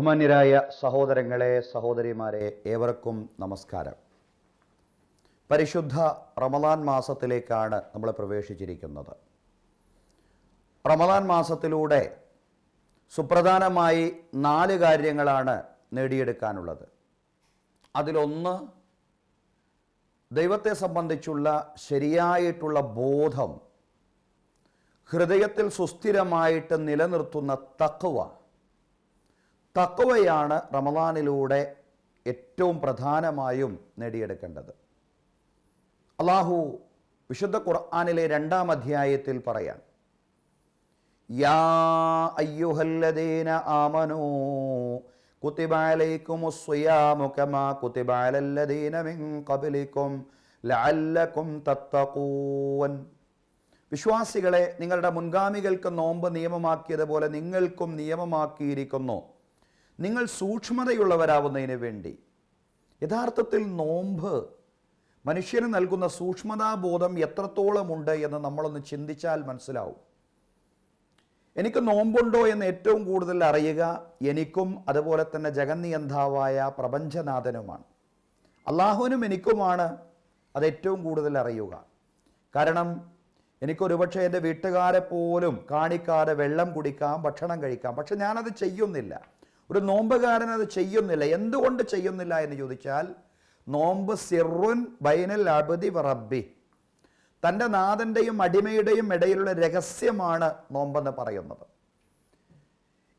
ബഹുമാന്യരായ സഹോദരങ്ങളെ സഹോദരിമാരെ ഏവർക്കും നമസ്കാരം. പരിശുദ്ധ റമദാൻ മാസത്തിലേക്കാണ് നമ്മൾ പ്രവേശിച്ചിരിക്കുന്നത്. റമദാൻ മാസത്തിലൂടെ സുപ്രധാനമായി നാല് കാര്യങ്ങളാണ് നേടിയെടുക്കാനുള്ളത്. അതിലൊന്ന് ദൈവത്തെ സംബന്ധിച്ചുള്ള ശരിയായിട്ടുള്ള ബോധം ഹൃദയത്തിൽ സുസ്ഥിരമായിട്ട് നിലനിർത്തുന്ന തക്കുവ തക്കുവയാണ് റമദാനിലൂടെ ഏറ്റവും പ്രധാനമായും നേടിയെടുക്കേണ്ടത്. അള്ളാഹു വിശുദ്ധ ഖുർആാനിലെ രണ്ടാം അധ്യായത്തിൽ പറയാൻ യാ അയ്യുഹല്ലദീന ആമനൂ വിശ്വാസികളെ നിങ്ങളുടെ മുൻഗാമികൾക്ക് നോമ്പ് നിയമമാക്കിയതുപോലെ നിങ്ങൾക്കും നിയമമാക്കിയിരിക്കുന്നു. നിങ്ങൾ സൂക്ഷ്മതയുള്ളവരാവുന്നതിന് വേണ്ടി. യഥാർത്ഥത്തിൽ നോമ്പ് മനുഷ്യന് നൽകുന്ന സൂക്ഷ്മതാബോധം എത്രത്തോളമുണ്ട് എന്ന് നമ്മളൊന്ന് ചിന്തിച്ചാൽ മനസ്സിലാവും. എനിക്ക് നോമ്പുണ്ടോ എന്ന് ഏറ്റവും കൂടുതൽ അറിയുക എനിക്കും അതുപോലെ തന്നെ ജഗന്നിയന്താവായ പ്രപഞ്ചനാഥനുമാണ്. അള്ളാഹുവിനും എനിക്കുമാണ് അത് ഏറ്റവും കൂടുതൽ അറിയുക. കാരണം എനിക്കൊരുപക്ഷെ എന്റെ വീട്ടുകാരെ പോലും കാണിക്കാതെ വെള്ളം കുടിക്കാം ഭക്ഷണം കഴിക്കാം. പക്ഷെ ഞാനത് ചെയ്യുന്നില്ല. ഒരു നോമ്പുകാരൻ അത് ചെയ്യുന്നില്ല. എന്തുകൊണ്ട് ചെയ്യുന്നില്ല എന്ന് ചോദിച്ചാൽ നോമ്പ് സിറുൻ ബൈനൽ അബദി റബ്ബി. തന്റെ നാഥന്റെയും അടിമയുടെയും ഇടയിലുള്ള രഹസ്യമാണ് നോമ്പെന്ന് പറയുന്നത്.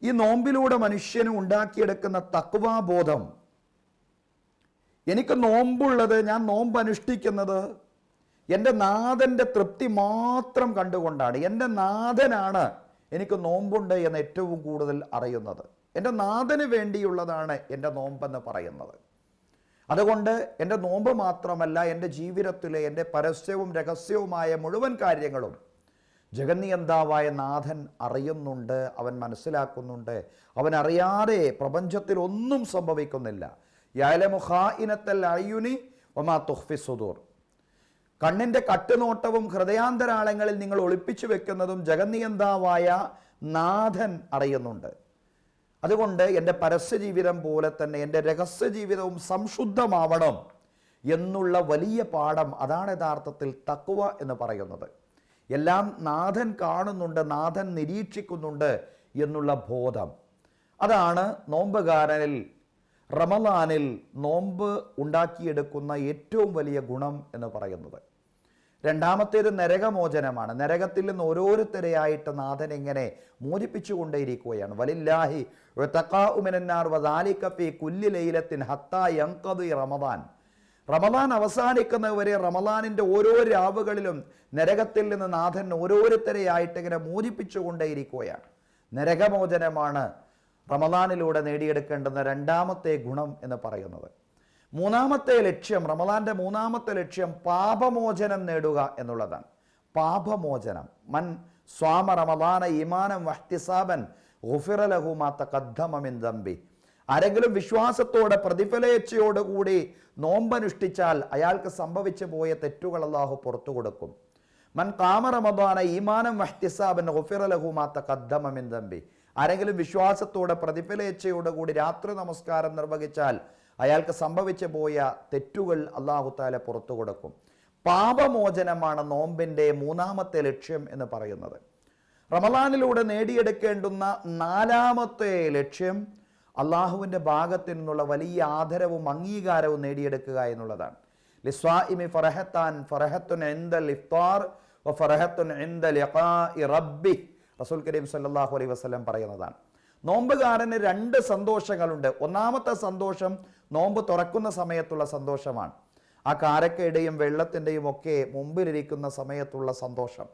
ഈ നോമ്പിലൂടെ മനുഷ്യന് ഉണ്ടാക്കിയെടുക്കുന്ന തക്വാബോധം എനിക്ക് നോമ്പുള്ളത് ഞാൻ നോമ്പ് അനുഷ്ഠിക്കുന്നത് എന്റെ നാഥന്റെ തൃപ്തി മാത്രം കണ്ടുകൊണ്ടാണ്. എന്റെ നാഥനാണ് എനിക്ക് നോമ്പുണ്ട് എന്ന് ഏറ്റവും കൂടുതൽ അറിയുന്നത്. എന്റെ നാഥന് വേണ്ടിയുള്ളതാണ് എന്റെ നോമ്പെന്ന് പറയുന്നത്. അതുകൊണ്ട് എന്റെ നോമ്പ് മാത്രമല്ല എന്റെ ജീവിതത്തിലെ എന്റെ പരസ്യവും രഹസ്യവുമായ മുഴുവൻ കാര്യങ്ങളും ജഗന്നിയന്താവായ നാഥൻ അറിയുന്നുണ്ട് അവൻ മനസ്സിലാക്കുന്നുണ്ട്. അവൻ അറിയാതെ പ്രപഞ്ചത്തിൽ ഒന്നും സംഭവിക്കുന്നില്ല. യാലമുഹായിനത്തൽ അയ്യുനി ഒമാ തുഹ്ഫി സുദൂർ. കണ്ണിന്റെ കട്ടുനോട്ടവും ഹൃദയാന്തരാളങ്ങളിൽ നിങ്ങൾ ഒളിപ്പിച്ചു വെക്കുന്നതും ജഗന്നിയന്താവായ നാഥൻ അറിയുന്നുണ്ട്. അതുകൊണ്ട് എന്റെ പരസ്യ ജീവിതം പോലെ തന്നെ എന്റെ രഹസ്യ ജീവിതവും സംശുദ്ധമാവണം എന്നുള്ള വലിയ പാഠം അതാണ് യഥാർത്ഥത്തിൽ തക്കുവ എന്ന് പറയുന്നത്. എല്ലാം നാഥൻ കാണുന്നുണ്ട് നാഥൻ നിരീക്ഷിക്കുന്നുണ്ട് എന്നുള്ള ബോധം. അതാണ് നോമ്പുകാരനിൽ റമലാനിൽ നോമ്പ് ഉണ്ടാക്കിയെടുക്കുന്ന ഏറ്റവും വലിയ ഗുണം എന്ന് പറയുന്നത്. രണ്ടാമത്തേത് നരകമോചനമാണ്. നരകത്തിൽ നിന്ന് ഓരോരുത്തരെയായിട്ട് നാഥൻ ഇങ്ങനെ മോചിപ്പിച്ചുകൊണ്ടേയിരിക്കുകയാണ്. വലില്ലാഹി ഉമിനാർ വദാലിക്കഫി കുല്ലി ലൈലത്തിൻ ഹത്താ യങ്കദി റമദാൻ. റമദാൻ അവസാനിക്കുന്നവരെ റമദാനിന്റെ ഓരോ രാവുകളിലും നരകത്തിൽ നിന്ന് നാഥൻ ഓരോരുത്തരെയായിട്ട് ഇങ്ങനെ മോചിപ്പിച്ചുകൊണ്ടേയിരിക്കുകയാണ്. നരകമോചനമാണ് റമദാനിലൂടെ നേടിയെടുക്കേണ്ടുന്ന രണ്ടാമത്തെ ഗുണം എന്ന് പറയുന്നത്. മൂന്നാമത്തെ ലക്ഷ്യം റമദാന്റെ മൂന്നാമത്തെ ലക്ഷ്യം പാപമോചനം നേടുക എന്നുള്ളതാണ്. പാപമോചനം. മൻ സ്വാമ റമദാന ഇമാനം വഹ്തിസാബൻ ഗുഫിറലഹുമാത്ത കദ്ധമമിൻ ദമ്പി ആരെങ്കിലും വിശ്വാസത്തോടെ പ്രതിഫലേച്ഛയോടുകൂടി നോമ്പനുഷ്ഠിച്ചാൽ അയാൾക്ക് സംഭവിച്ചു പോയ തെറ്റുകൾ അള്ളാഹു പുറത്തു കൊടുക്കും. മൻ കാമ റമദാന ഈമാനം വഹ്തിസാബൻ ഗുഫിറലഹുമാത്ത കദ്ധമമിൻ ദമ്പി ആരെങ്കിലും വിശ്വാസത്തോടെ പ്രതിഫലേച്ഛയോടുകൂടി രാത്രി നമസ്കാരം നിർവഹിച്ചാൽ അയാൾക്ക് സംഭവിച്ചു പോയ തെറ്റുകൾ അള്ളാഹുത്താല പുറത്തു കൊടുക്കും. പാപമോചനമാണ് നോമ്പിന്റെ മൂന്നാമത്തെ ലക്ഷ്യം എന്ന് പറയുന്നത്. റമദാനിലൂടെ നേടിയെടുക്കേണ്ടുന്ന നാലാമത്തെ ലക്ഷ്യം അള്ളാഹുവിന്റെ ഭാഗത്തു നിന്നുള്ള വലിയ ആദരവും അംഗീകാരവും നേടിയെടുക്കുക എന്നുള്ളതാണ്. ലിസ്വാഇമി ഫറഹത്താൻ ഫറഹത്തുൻ എന്തൽ ഇഫ്താർ ഫറഹത്തുൻ എന്തൽ റബ്ബി റസൂൽ കരീം സല്ലാഹു അലൈഹി വസ്ലം പറയുന്നതാണ്. നോമ്പുകാരന് രണ്ട് സന്തോഷങ്ങളുണ്ട്. ഒന്നാമത്തെ സന്തോഷം നോമ്പ് തുറക്കുന്ന സമയത്തുള്ള സന്തോഷമാണ്. ആ കാരക്കയുടെയും വെള്ളത്തിന്റെയും ഒക്കെ മുമ്പിലിരിക്കുന്ന സമയത്തുള്ള സന്തോഷം.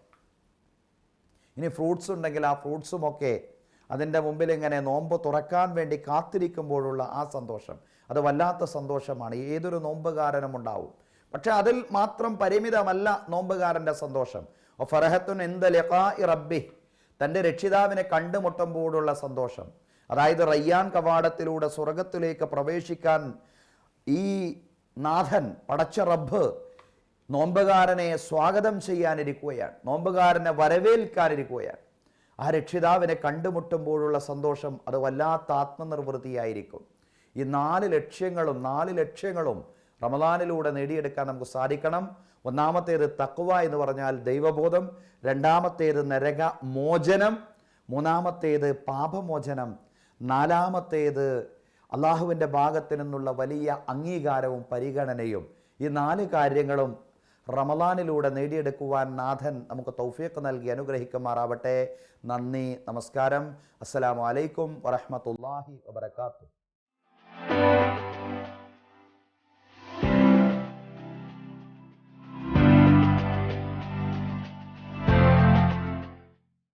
ഇനി ഫ്രൂട്ട്സ് ഉണ്ടെങ്കിൽ ആ ഫ്രൂട്ട്സുമൊക്കെ അതിന്റെ മുമ്പിൽ ഇങ്ങനെ നോമ്പ് തുറക്കാൻ വേണ്ടി കാത്തിരിക്കുമ്പോഴുള്ള ആ സന്തോഷം. അത് വല്ലാത്ത സന്തോഷമാണ്. ഏതൊരു നോമ്പുകാരനും ഉണ്ടാവും. പക്ഷെ അതിൽ മാത്രം പരിമിതമല്ല നോമ്പുകാരന്റെ സന്തോഷം. ഫറഹത്തുൻ എന്ത റബ്ബി തന്റെ രക്ഷിതാവിനെ കണ്ടുമുട്ടുമ്പോഴുള്ള സന്തോഷം. അതായത് റയ്യാൻ കവാടത്തിലൂടെ സ്വർഗത്തിലേക്ക് പ്രവേശിക്കാൻ ഈ നാഥൻ പടച്ച റബ്ബ് നോമ്പുകാരനെ സ്വാഗതം ചെയ്യാനിരിക്കുകയാണ് നോമ്പുകാരനെ വരവേൽക്കാനിരിക്കുകയാണ്. ആ രക്ഷിതാവിനെ കണ്ടുമുട്ടുമ്പോഴുള്ള സന്തോഷം അത് വല്ലാത്ത ആത്മനിർവൃത്തിയായിരിക്കും. ഈ നാല് ലക്ഷ്യങ്ങളും നാല് ലക്ഷ്യങ്ങളും റമദാനിലൂടെ നേടിയെടുക്കാൻ നമുക്ക് സാധിക്കണം. ഒന്നാമത്തേത് തക്കുവ എന്ന് പറഞ്ഞാൽ ദൈവബോധം രണ്ടാമത്തേത് നരക മോചനം മൂന്നാമത്തേത് പാപമോചനം നാലാമത്തേത് അള്ളാഹുവിന്റെ ഭാഗത്തു നിന്നുള്ള വലിയ അംഗീകാരവും പരിഗണനയും ഈ നാല് കാര്യങ്ങളും റമദാനിലൂടെ നേടിയെടുക്കുവാൻ നാഥൻ നമുക്ക് തൗഫീഖ് നൽകി അനുഗ്രഹിക്കുമാറാവട്ടെ. നന്ദി നമസ്കാരം. അസ്സലാമു അലൈക്കും വറഹ്മത്തുള്ളാഹി വബറകാതുഹു.